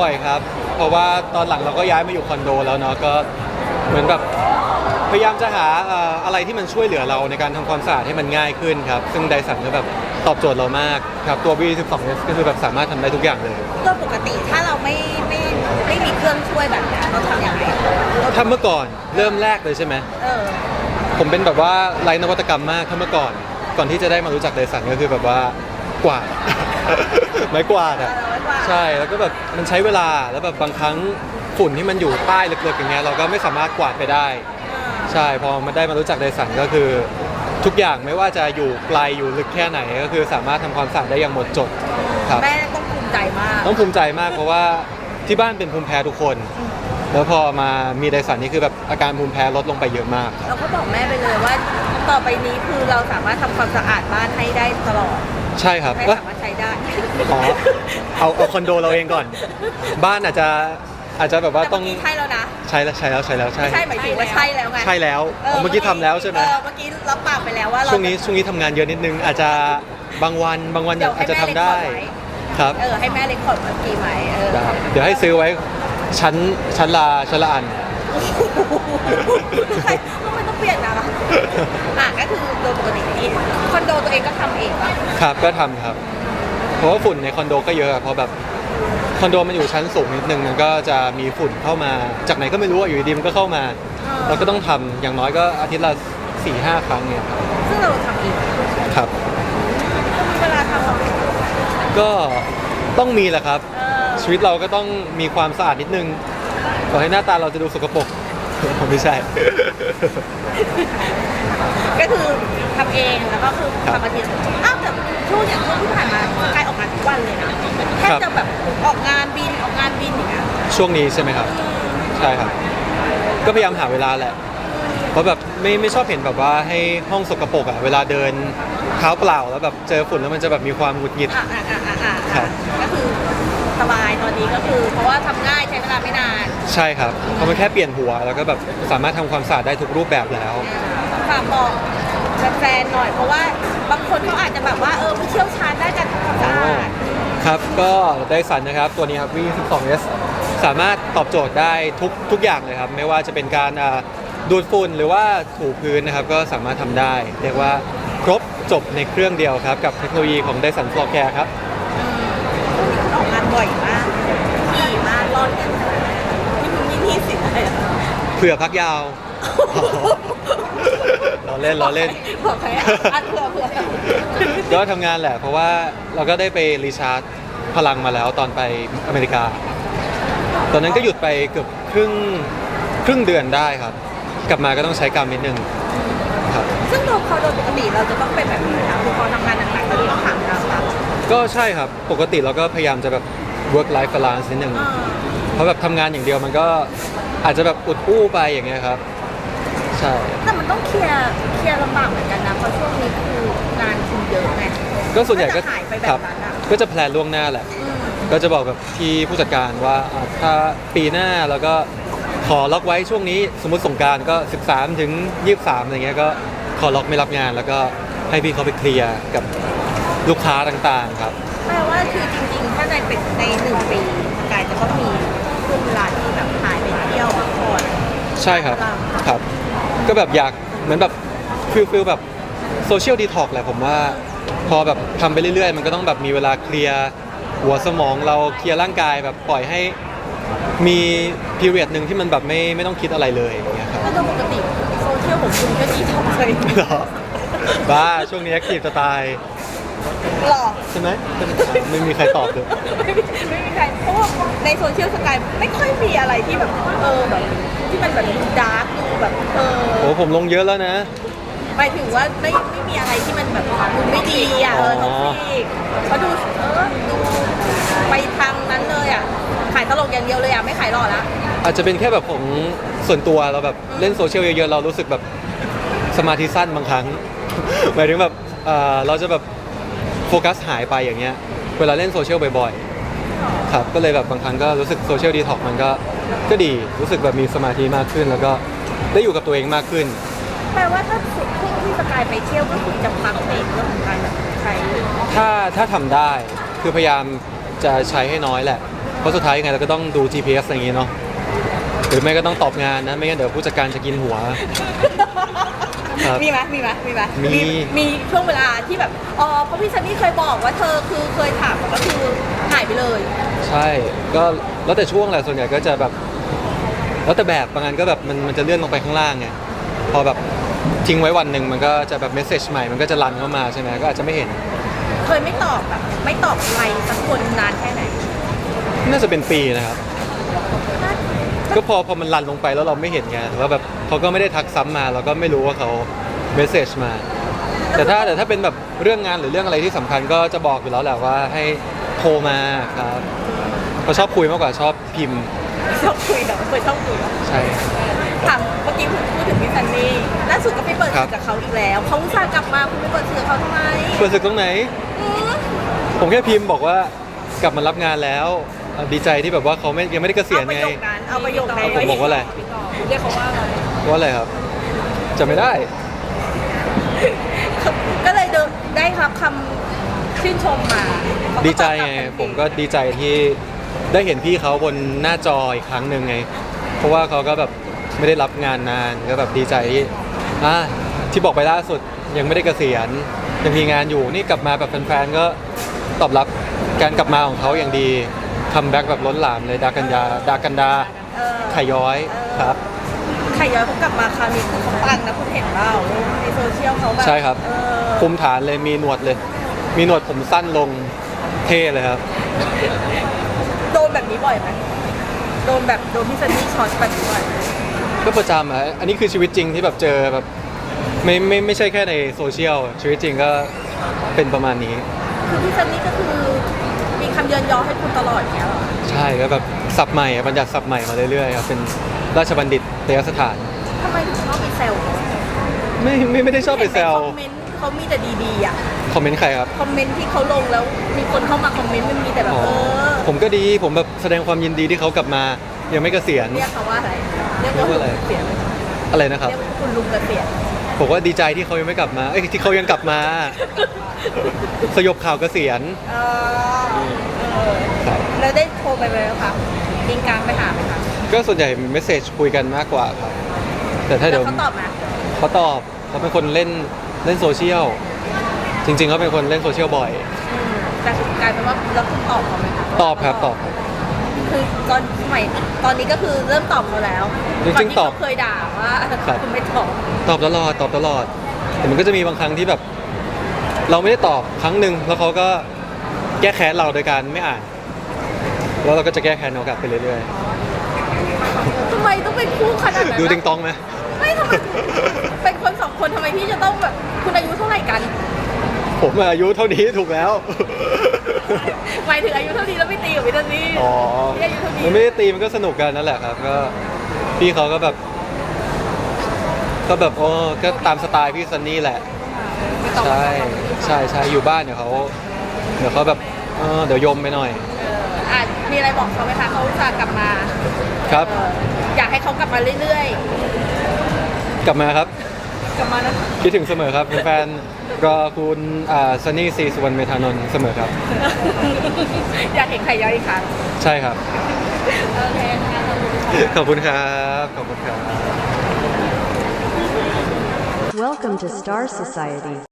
บ่อยครับ เพราะว่าตอนหลังเราก็ย้ายมาอยู่คอนโดแล้วเนาะก็เหมือนแบบพยายามจะหาเอ่ออะไรที่มันช่วยเหลือเราในการทำความสะอาดให้มันง่ายขึ้นครับ ซึ่งไดสันก็แบบตอบโจทย์เรามากครับตัว V12S ก็คือแบบสามารถทำได้ทุกอย่างเลย โดยปกติถ้าเราไม่ไม่ไม่มีเครื่องช่วยแบบเนี้ยเราทำอย่างไรถ้าเมื่อก่อนเริ่มแรกเลยใช่ไหม เออ ผมเป็นแบบว่าไร้นวัตกรรมมากถ้าเมื่อก่อน ก่อนที่จะได้มารู้จักไดสันก็คือแบบว่ากวาด ไม้กวาดอะไม้กวาดใช่แล้วก็แบบมันใช้เวลาแล้วแบบบางครั้งฝุ่นที่มันอยู่ใต้ลึกๆอย่างเงี้ยเราก็ไม่สามารถกวาดไปได้ ใช่พอมาได้มารู้จักไดสันก็คือ ทุกอย่างไม่ว่าจะอยู่ไกลอยู่ลึกแค่ไหนก็คือสามารถทำความสะอาดได้อย่างหมดจดครับแม่ต้องภูมิใจมาก ต้องภูมิใจมากเพราะว่าที่บ้านเป็นภูมิแพ้ทุกคน แล้วพอมามีไดสันนี่คือแบบอาการภูมิแพ้ลดลงไปเยอะมากครับเราก็บอกแม่ไปเลยว่า ต่อไปนี้คือเราสามารถทำความสะอาดบ้านให้ได้ตลอด ใช่ครับให้ว่าสามารถใช้ได้อ๋อเอาเอาคอนโดเราเองก่อน บ้านอาจจะอาจจะแบบว่าแต่ต้เมื่องอกี้ใช่แล้วนะใช้แล้วใช้แล้วใช้แล้วใช่ ไม่ใช่หมายถึงว่าใช่แล้วไงใช่แล้วอ๋อเมื่อกี้ทำแล้วใช่ไหม เออเมื่อกี้รับปากไปแล้วว่าเราช่วงนี้ช่วงนี้ทำงานเยอะนิดนึง อาจจะบางวันบางวันเดี๋ยวให้อาจจะทำแม่ได้เล็กขอไว้ครับ เออให้แม่เล็กขอเมื่อกี้ไหมเออได้เดี๋ยวให้ซื้อไว้ชั้นชั้นละชั้นละอัน ใครทำไมต้อง เปลี่ยนนะอะก็คือโดยปกตินี่คอนโดตัวเองก็ทำเองป่ะครับก็ทำครับ เพราะว่าฝุ่นในคอนโดก็เยอะอะเพราะแบบคอนโดมันอยู่ชั้นสูงนิดนึงมันก็จะมีฝุ่นเข้ามา จากไหนก็ไม่รู้อะอยู่ดีๆมันก็เข้ามา เราก็ต้องทำอย่างน้อยก็อาทิตย์ละสี่ห้าครั้งเนี่ยครับซึ่งเราทำเองครับ เวลาทำอะก็ต้องมีแหละครับ เออชีวิตเราก็ต้องมีความสะอาดนิดนึงต่อให้หน้าตาเราจะดูสกปรกผม ไม่ใช่ ก็คือทำเองแล้วก็คือครับทำอาทิตย์อ้าวแต่ช่วงอย่างช่วงที่ผ่านมาสกายออกงานทุกวันเลยนะแทบครับจะแบบออกงานบินออกงานบินอย่างเงี้ยช่วงนี้ใช่ไหมครับ ใช่ครับ ก็พยายามหาเวลาแหละ เพราะแบบไม่ไม่ชอบเห็นแบบว่าให้ห้องสกปรกอะเวลาเดินเท้าเปล่าแล้วแบบเจอฝุ่นแล้วมันจะแบบมีความหงุดหงิดอะอะอะอะอะครัอะบก็คือ สบายตอนนี้ก็คือ เพราะว่าทำง่ายใช้เวลาไม่นานใช่ครับเพราะมันแค่เปลี่ยนหัวแล้วก็แบบสามารถทำความสะอาดได้ทุกรูปแบบแล้ว ฝากบอกแฟนๆหน่อยเพราะว่าบางคนเขาอาจจะแบบว่าเออไม่เชี่ยวชาญด้านการทำความสะอาดครับก็ไดสันนะครับ ตัวนี้ครับ V12S สามารถตอบโจทย์ได้ทุกทุกอย่างเลยครับ ไม่ว่าจะเป็นการอ่าดูดฝุ่นหรือว่าถูพื้นนะครับ ก็สามารถทำได้ เรียกว่าครบจบในเครื่องเดียวครับ กับเทคโนโลยีของ Dyson Floor Care ครับออกงานบ่ อยมากขี่มากร้อนกันที่มึงมีหนี่สินอะไรอะเผื่อพักยาวล้อเล่นล้อเล่น บอกใครอะอันเผื่อเผื่อก็ทำงานแหละ เพราะว่าเราก็ได้ไปรีชาร์จพลังมาแล้วตอนไปอเมริกา ตอนนั้นก็หยุดไปเกือบครึ่งครึ่งเดือนได้ครับ กลับมาก็ต้องใช้กรรมนิดนึงครับ ซึ่งโดยพอโดยปกติเราจะต้องเป็นแบบนี้นะคือพอทำงานหนักๆเราจะต้องหางานทำ ก็ใช่ครับ ปกติเราก็พยายามจะแบบ work life balance นิดนึงเพราะแบบทำงานอย่างเดียวมันก็อาจจะแบบอุดอู้ไปอย่างเงี้ยครับ ใช่ แต่มันต้องเคลียร์เคลียร์ลำบากเหมือนกันนะเพราะช่วงนี้คืองานคุณเยอะไงก็ส่วนใหญ่ก็ก็จะหายไปแบบครับนั้นอะก็จะแพลนล่วงหน้าแหละ อืมก็จะบอกกับที่ผู้จัดการว่าอ่าถ้าปีหน้าแล้วก็ขอล็อกไว้ช่วงนี้สมมติสงกรารก็ 13 ถึง 23อะไรเงี้ยก็ขอล็อกไม่รับงานแล้วก็ให้พี่เขาไปเคลียร์กับ ลูกค้าต่างๆครับ แปลว่าคือจริงๆ ถ้าในเป็นในหนึ่งปีสกายจะต้องมีช่วงเวลาที่แบบหายไปเที่ยวพักผ่อนใช่ครับครับ ก็แบบอยากเหมือนแบบฟิลฟิลแบบโซเชียลดีท็อกแหละผมว่า พอแบบทำไปเรื่อยๆ มันก็ต้องแบบมีเวลาเคลียร์หัวสมองเราเคลียร์ร่างกายแบบปล่อยให้มีพีเรียดหนึ่งที่มันแบบไม่ไม่ต้องคิดอะไรเลยอย่างเงี้ยครับ ถ้าโดยปกติโซเชียลของคุณก็ดีทำเลยเหรอบ้าช่วงนี้แอคทีฟจะตาย หรอใช่ไหมไม่มีใครตอบเลยไม่มีไม่มีใครเพราะว่าในโซเชียลสกายไม่ค่อยมีอะไรที่แบบเออแบบที่มันแบบดูดาร์กดูแบบเอโอ้อผมลงเยอะแล้วนะ หมายถึงว่าไม่ไม่มีอะไรที่มันแบบดูไม่ดีอะเอออ๋ท็ออกซิกเขาดูเออดูไปทางนั้นเลยอะขายตลกอย่างเดียวเลยอะไม่ขายหล่อละอาจจะเป็นแค่แบบของส่วนตัวเราแบบเล่นโซเชียลเยอะๆเรารู้สึกแบบสมาธิสั้นบางครั้ง หมายถึงแบบเอ่อเราจะแบบ โฟกัสหายไปอย่างเงี้ยเวลาเล่นโซเชียลบ่อยๆครับก็เลยแบบบางครั้งก็รู้สึกโซเชียลดีท็อกมันก็ก็ดีรู้สึกแบบมีสมาธิมากขึ้น แล้วก็ได้อยู่กับตัวเองมากขึ้น แปลว่าถ้าสุดช่วงที่สกายไปเที่ยวก็คือจะพักเบรกเรื่องของการแบบใช้ถ้าถ้าทำได้คือพยายามจะใช้ให้น้อยแหละ เพราะสุดท้ายยังไงเราก็ต้องดู GPS อะไรอย่างงี้เนาะหรือไม่ก็ต้องตอบงานนะไม่งั้นเดี๋ยวผู้จัดการจะกินหัว ครับมีไหมมีไหมมีไหมมี มีช่วงเวลาที่แบบอ๋อเพราะพี่ซันนี่เคยบอกว่าเธอคือเคยถามก็คือหายไปเลย ใช่ก็แล้วแต่ช่วงแหละส่วนใหญ่ก็จะแบบ แล้วแต่แบบบางงานก็แบบมันมันจะเลื่อนลงไปข้างล่างไงพอแบบทิ้งไว้วันหนึ่งมันก็จะแบบเมสเซจใหม่มันก็จะรันเข้ามาใช่ไหมก็อาจจะไม่เห็น เคยไม่ตอบแบบไม่ตอบใครสักคนนานแค่ไหน น่าจะเป็นปีนะครับ ก็พอพอมันรันลงไปแล้วเราไม่เห็นไงแล้วแบบเขาก็ไม่ได้ทักซ้ำมาเราก็ไม่รู้ว่าเขาเมสเซจมา แต่ถ้าแต่ถ้าเป็นแบบเรื่องงานหรือเรื่องอะไรที่สำคัญก็จะบอกอยู่แล้วแหละว่าให้โทรมาครับเขาชอบคุยมากกว่าชอบพิมพ์ชอบคุยเหรอเคยชอบคุยเหรอใช่ ถามเมื่อกี้คุณพูดถึงพี่ซันนี่ล่าสุดก็ไปเปิดครัสื่บอกับเขาอีกแล้วเขาอุตส่าห์กลับมาคุณไปเปิดสื่อกับเขาทำไมเปิดศึกตรงไหน อืมผมแค่พิมพ์บอกว่ากลับมารับงานแล้วเอ่อดีใจที่แบบว่าเขาไม่ยังไม่ได้เกษียณเอาประไงโยคนั้น เอาประโยคนั้นเอาผมบอกว่าอะไร เรียกเขาว่าอะไรว่าอะไรครับจะไม่ได้ ก็เลยได้รับคำชื่นชมมาดีใจไงผมก็ดีใจที่ได้เห็นพี่เขาบนหน้าจออีกครั้งหนึ่งไง เพราะว่าเขาก็แบบไม่ได้รับงานนานก็แบบดีใจที่อะที่บอกไปล่าสุดยังไม่ได้เกษียณยังมีงานอยู่นี่กลับมาแบบแฟนๆก็ตอบรับการกลับมาของเขาอย่างดีคัมแบ็กแบบล้นหลามเลยดากันยาดากันดาเออ ไข่ย้อยครับ ไข่ย้อยเขากลับมาคราวนี้คือเขาปังนะคุณเห็นเปล่าในโซเชียลเขาแบบใช่ครับ เออคุมฐานเลยมีหนวดเลย มีหนวดผมสั้นลงเท่เลยครับ โดนแบบนี้บ่อยไหมโดนแบบโดนพี่ซันนี่ช็อตแบบนี้บ่อยไหมก็ประจำอะอันนี้คือชีวิตจริงที่แบบเจอแบบไม่ไม่ไม่ใช่แค่ในโซเชียลชีวิตจริงก็เป็นประมาณนี้ คือพี่ซันนี่ก็คือมี คำเยินยอให้คุณตลอดอย่างเงี้ยเหรอใช่ก็แบบสับใหม่อะบัญญัติสับใหม่มาเรื่อยๆครับเป็นราชบัณฑิตเตยสถาน ทำไมถึงชอบไปแซวเขาไม่ไม่ไม่ได้ชอบไปแซวเห็นในคอมเมนต์เขามีแต่ดีๆอะคอมเมนต์ใครครับ คอมเมนต์ที่เขาลงแล้วมีคนเข้ามาคอมเมนต์มันมีแต่แบบอ๋อ เออผมก็ดีผมแบบแสดงความยินดีที่เขากลับมา ยังไม่เกษียณ เรียกเขาว่าอะไรเรียกเรียกว่าว่าอะไรเสียณอะไรนะครับ เรียกว่าคุณลุงเกษียณผมว่าดีใจที่เขายังไม่กลับมาเอ้ยที่เขายังกลับมา สยบข่าวเกษียณเออเออครับแล้ว ได้โทรไปไหมคะลิงกลางไปหาไหมคะก็ส่วนใหญ่เมสเซจคุยกันมากกว่าครับ แต่ถ้าแล้เดี๋ยววเขาตอบมาเขาตอบเขาเป็นคนเล่นเล่นโซเชียล จริง ๆเขาเป็นคนเล่นโซเชียลบ่อยอืมแต่กลายเป็นว่าแล้วคุณตอบเขาไหมคะตอบครับตอบครับ คือตอนสมัยตอนนี้ก็คือเริ่มตอบเขาแล้วจริงๆก่นที่ตอบเขาเคยด่าว่าครับ คุณไม่ตอบตอบตลอดตอบตลอด แต่มันก็จะมีบางครั้งที่แบบ เราไม่ได้ตอบครั้งหนึ่งแล้วเขาก็แก้แค้นเราโดยการไม่อ่าน แล้วเราก็จะแก้แค้นเขากลับไปเรื่อยทำไมต้องเป็นคู่ขนาดนั้นๆดูอะติงตองไหม ไม่ทำไมเป็นคนสองคนทำไมพี่จะต้องแบบคุณอายุเท่าไหร่กันผมอายุเท่านี้ถูกแล้ว หมายถึงอายุเท่านี้แล้วไม่ตีกับวิตานี่อ๋อ พี่อายุเท่านี้มันไม่ได้ตีมันก็สนุกกันนั่นแหละครับ ก็พี่เขาก็แบบ ก็แบบโอ้ก็ตามสไตล์พี่ซันนี่แหละไม่ตอบใช่ใช่ใช่อยู่บ้านเดี๋ยวเขาเดี๋ยวเขาแบบเออเดี๋ยวยมไปหน่อย เอ ออะมีอะไรบอกเขาไหมคะเขาอุตส่าห์กลับมาครับ เอออยากให้เขากลับมาเรื่อยกลับมาครับ ๆ กลับมานะคิดถึงเสมอครับแฟนๆรอคุณอ่าซันนี่ซีสุวรรณเมธานนท์เสมอครับ อยากเห็นไข่ย้อยอีกครั้งใช่ครับ โอเคค่ะขอบคุณครับ ขอบคุณครับ Welcome to Star Society.